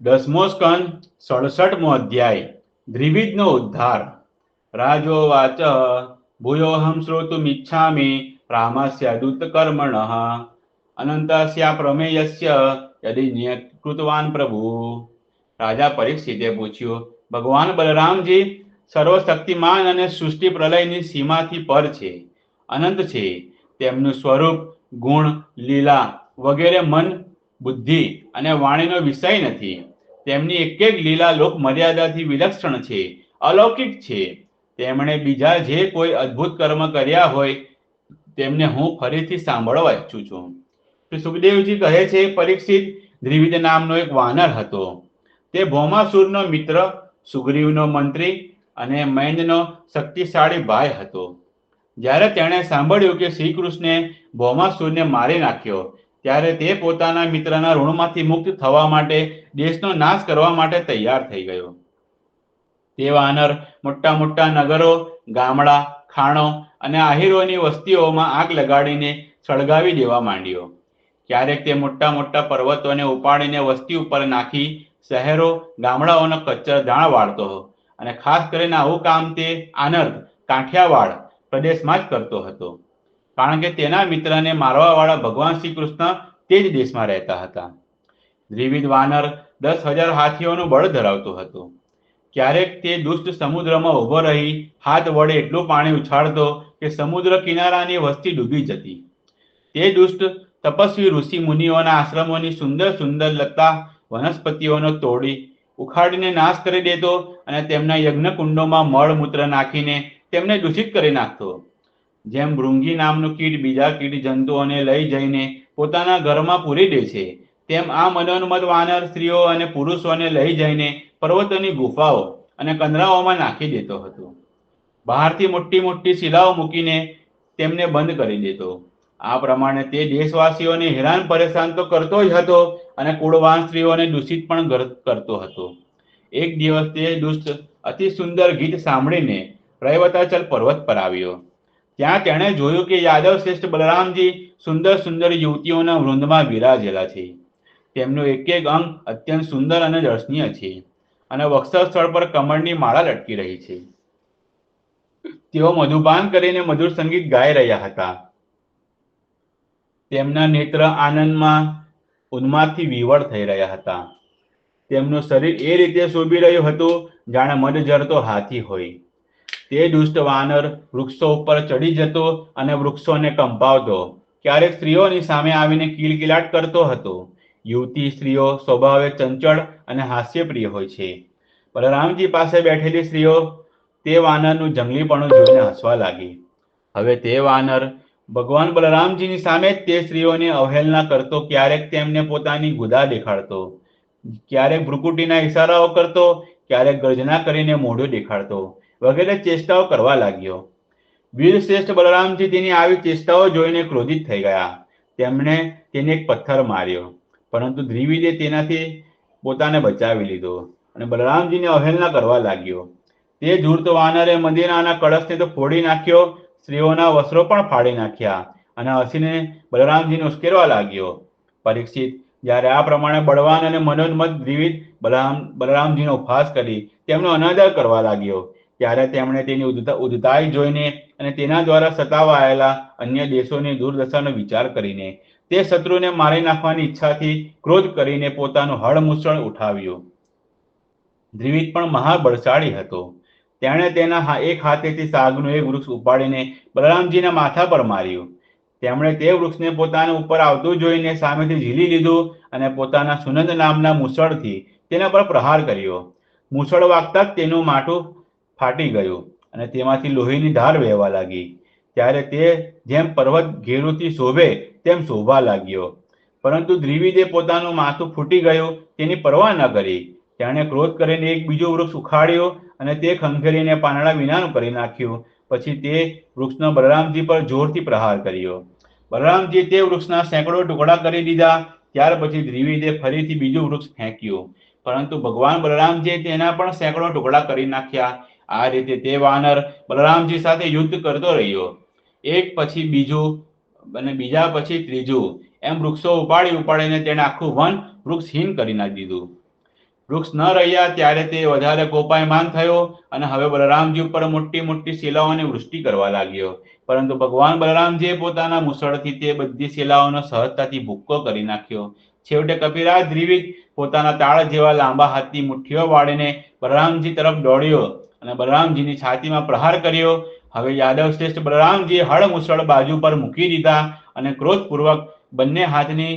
દસમો સ્કંદ, સડસઠમો અધ્યાય, દ્વિવિધનો ઉદ્ધાર. રાજો વાચ, ભૂયોહમ શ્રોતુમિચ્છામિ રામસ્ય દૂતકર્મણઃ અનંતસ્યા પ્રમેયસ્ય, યદિ નિયકૃતવાન પ્રભુ. રાજા પરીક્ષિતે પૂછ્યું, ભગવાન બલરામજી, સર્વશક્તિમાન અને સૃષ્ટિ પ્રલયની સીમાથી પર છે, અનંત છે. તેમનું સ્વરૂપ ગુણ, લીલા વગેરે મન બુદ્ધિ અને વાણીનો વિષય નથી. તેમની એક એક લીલા લોક મર્યાદાથી વિલક્ષણ છે, અલૌકિક છે. તેમણે બીજા જે કોઈ અદ્ભુત કર્મ કર્યા હોય, તેમને હું ફરીથી સાંભળવા ઈચ્છું છું. શ્રી સુખદેવજી કહે છે, પરીક્ષિત દ્રિવિધ નામનો એક વાનર હતો. તે ભૌમાસુરનો મિત્ર, સુગ્રીવનો મંત્રી અને મૈંદનો શક્તિશાળી ભાઈ હતો. જ્યારે તેણે સાંભળ્યું કે શ્રી કૃષ્ણે ભૌમાસુરને મારી નાખ્યો ત્યારે તે પોતાના મિત્રના ઋણમાંથી મુક્ત થવા માટે દેશનો નાશ કરવા માટે તૈયાર થઈ ગયો. તે વાનર મોટા મોટા નગરો, ગામડા, ખાણો અને આહીરોની વસ્તીઓમાં આગ લગાડીને સળગાવી દેવા માંડ્યો. ક્યારેક તે મોટા મોટા પર્વતોને ઉપાડીને વસ્તી ઉપર નાખી શહેરો, ગામડાઓનો કચ્છર દાણ વાળતો અને ખાસ કરીને આવું કામ તે આનંદ કાઠિયાવાડ પ્રદેશમાં જ કરતો હતો. કારણ કે તેના મિત્રને મારવાવાળા ભગવાન શ્રી કૃષ્ણ તે જ દેશમાં રહેતા હતા. દ્વિવિધ વાનર દસ હજાર હાથીઓનું બળ ધરાવતો હતો. ક્યારેક તે દુષ્ટ સમુદ્રમાં ઊભો રહી હાથ વડે એટલું પાણી ઉછાળતો કે સમુદ્ર કિનારાની વસ્તી ડૂબી જતી. તે દુષ્ટ તપસ્વી ઋષિ મુનિઓના આશ્રમોની સુંદર સુંદર લતા વનસ્પતિઓનો તોડી ઉખાડીને નાશ કરી દેતો અને તેમના યજ્ઞ કુંડોમાં મળ મૂત્ર નાખીને તેમને દૂષિત કરી નાખતો. જેમ ભૃંગી નામનું કીટ બીજા કીટ જંતુઓને લઈ જઈને પોતાના ઘરમાં પૂરી દે છે, તેમ આ મનોન્મત વાનર સ્ત્રીઓ અને પુરુષોને લઈ જઈને પર્વતોની ગુફાઓ અને કંદરાઓમાં નાખી દેતો હતો. બહારથી મોટી મોટી શિલાઓ મૂકીને તેમને બંધ કરી દેતો. આ પ્રમાણે તે દેશવાસીઓને હેરાન પરેશાન તો કરતો જ હતો અને કુળવાન સ્ત્રીઓને દૂષિત પણ કરતો હતો. એક દિવસ તે દુષ્ટ, અતિ સુંદર ગીત સાંભળીને રૈવતાચલ પર્વત પર આવ્યો. ત્યાં તેણે જોયું કે યાદવ શ્રેષ્ઠ બલરામજી સુંદર સુંદર યુવતીઓના વૃંદમાં વિરાજેલા છે. તેમનો એક એક અંગ અત્યંત સુંદર અને દર્શનીય છે અને વક્ષસ્થળ પર કમળની માળા લટકી રહી છે. તેઓ મધુપાન કરીને મધુર સંગીત ગાઈ રહ્યા હતા. તેમના નેત્ર આનંદમાં ઉન્માદથી વિવળ થઈ રહ્યા હતા. તેમનું શરીર એ રીતે શોભી રહ્યું હતું, જાણે મધ જરતો હાથી હોય. તે દુષ્ટ વાનર વૃક્ષો ઉપર ચડી જતો અને વૃક્ષોને કંપાવતો. ક્યારેક સ્ત્રીઓની સામે આવીને કિલકિલાટ કરતો હતો. યુવતી સ્ત્રીઓ સ્વભાવે ચંચળ અને હાસ્યપ્રિય હોય છે. બલરામજી પાસે બેઠેલી સ્ત્રીઓ તે વાનરનું જંગલીપણું જોઈને હસવા લાગી. હવે તે વાનર ભગવાન બલરામજીની સામે જ તે સ્ત્રીઓની અવહેલના કરતો ક્યારેક તેમને પોતાની ગુદા દેખાડતો. ક્યારેક ભ્રુકુટીના ઇશારાઓ કરતો, ક્યારેક ગર્જના કરીને મોઢું દેખાડતો. વગેરે ચેષ્ટાઓ કરવા લાગ્યો. વીરશ્રેષ્ઠ બલરામજી તેની આવી ચેષ્ટાઓ જોઈને ક્રોધિત થઈ ગયા. તેમણે તેને એક પથ્થર માર્યો, પરંતુ દ્રિવિદે તેનાથી પોતાને બચાવી લીધો અને બલરામજીને અવહેલના કરવા લાગ્યો. તે ધૂર્ત વાનરે મંદિરના કળશને તો ફોડી નાખ્યો, સ્ત્રીઓના વસ્ત્રો પણ ફાડી નાખ્યા અને હસીને બલરામજીને ઉશ્કેરવા લાગ્યો. પરીક્ષિત, જ્યારે આ પ્રમાણે બળવાન અને મનોન્મત દ્વિવિધ બલરામ, બલરામજીનો ઉપહાસ કરી તેમનો અનાદર કરવા લાગ્યો. ત્યારે તેમણે તેની ઉદ્ધતાઈ જોઈને અને તેના દ્વારા સતાવાયેલા અન્ય દેશોની દુર્દશાનો વિચાર કરીને તે શત્રુને મારી નાખવાની ઈચ્છાથી ક્રોધ કરીને પોતાનું હળમુસળ ઉઠાવ્યું. દ્વિવિધ પણ મહાબળશાળી હતો. તેણે તેના એક હાથેથી સાગનું એક વૃક્ષ ઉપાડીને બલરામજીના માથા પર માર્યું. તેમણે તે વૃક્ષને પોતાના ઉપર આવતું જોઈને સામેથી ઝીલી લીધું અને પોતાના સુનંદ નામના મુસળથી તેના પર પ્રહાર કર્યો. મુસળ વાગતા જ તેનું માથું ફાટી ગયું અને તેમાંથી લોહીની ધાર વહેવા લાગી. ત્યારે તે જેમ પર્વત ઘેરુથી શોભે તેમ શોભા લાગ્યો. પરંતુ દ્રિવિદે પોતાનું માથું ફૂટી ગયું, તેની પરવા ન કરી. તેણે ક્રોધ કરીને એક બીજું વૃક્ષ ઉખાડ્યો અને તે ખંખેરીને પાંદડા વિનાનું કરી નાખ્યું. પછી તે વૃક્ષનો બલરામજી પર જોરથી પ્રહાર કર્યો. બલરામજી તે વૃક્ષના સેંકડો ટુકડા કરી દીધા. ત્યાર પછી દ્રિવિદે ફરીથી બીજું વૃક્ષ ફેંક્યું. પરંતુ ભગવાન બલરામજીએ તેના પણ સેંકડો ટુકડા કરી નાખ્યા. આ રીતે તે વાનર બલરામજી સાથે યુદ્ધ કરતો રહ્યો. એક પછી બીજું અને બીજા પછી ત્રીજું એમ વૃક્ષો ઉપાડી ઉપાડીને તેને આખું વન વૃક્ષહીન કરી નાખી દીધું. વૃક્ષ ન રહ્યા ત્યારે તે વધારે કોપાયમાન થયો અને હવે બલરામજી ઉપર મોટી મોટી શિલાઓની વૃષ્ટિ કરવા લાગ્યો. પરંતુ ભગવાન બલરામજીએ પોતાના મુસળથી તે બધી શિલાઓનો સહજતાથી ભૂક્કો કરી નાખ્યો. છેવટે કપિરાજ દ્રિવિક પોતાના તાળ જેવા લાંબા હાથની મુઠ્ઠીઓ વાળીને બલરામજી તરફ દોડ્યો. અને બલરામજીની છાતીમાં પ્રહાર કર્યો. હવે યાદવ શ્રેષ્ઠ બલરામજીએ હળમુસળ બાજુ પર મૂકી દીધા અને ક્રોધપૂર્વક બંને હાથની,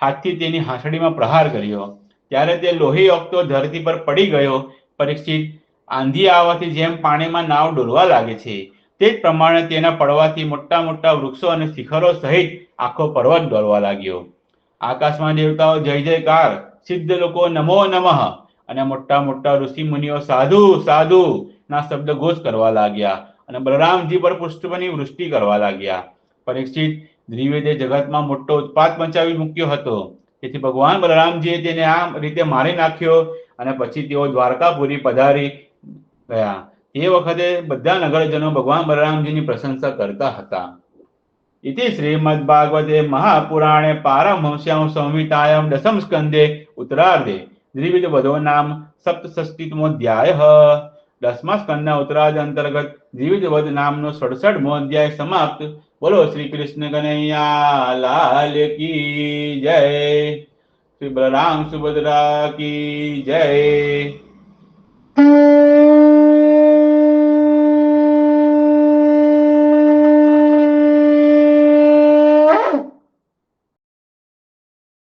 હાથથી તેની હાંસડીમાં પ્રહાર કર્યો. ત્યારે તે લોહી ઓકતો ધરતી પર પડી ગયો. પરીક્ષિત આંધી આવવાથી જેમ પાણીમાં નાવ ડોલવા લાગે છે, તે જ પ્રમાણે તેના પડવાથી મોટા મોટા વૃક્ષો અને શિખરો સહિત આખો પર્વત ડોલવા લાગ્યો. આકાશમાં દેવતાઓ જય જયકાર, સિદ્ધ લોકો નમો નમઃ. અને મોટા મોટા ઋષિ મુનિઓ સાધુ સાધુ ના શબ્દ ઘોષ કરવા લાગ્યા અને બલરામજી પર પુષ્પની વૃષ્ટિ કરવા લાગ્યા. પરીક્ષિત દ્વિવેદે જગતમાં મોટો ઉત્પાત મચાવી મૂક્યો હતો. તેથી ભગવાન બલરામજીએ તેને આ રીતે મારી નાખ્યો અને પછી તેઓ દ્વારકાપુરી પધારી ગયા. તે વખતે બધા નગરજનો ભગવાન બલરામજીની પ્રશંસા કરતા હતા. ઇતિ શ્રીમદ્ભાગવતે મહાપુરાણે પારમહંસ્યામ સંહિતાયમ દશમ સ્કંદે ઉત્તરાર્ધે દ્વિવિધ વધો નામ સપ્તષષ્ટિતમોધ્યાય દસમા સ્કંદના ઉત્તરાર્ધ અંતર્ગત દ્વિવિધ વધ નામનો સડસઠમો અધ્યાય સમાપ્ત બોલો શ્રી કૃષ્ણ કનૈયા લાલ કી જય શ્રી બલરામ સુભદ્રા કી જય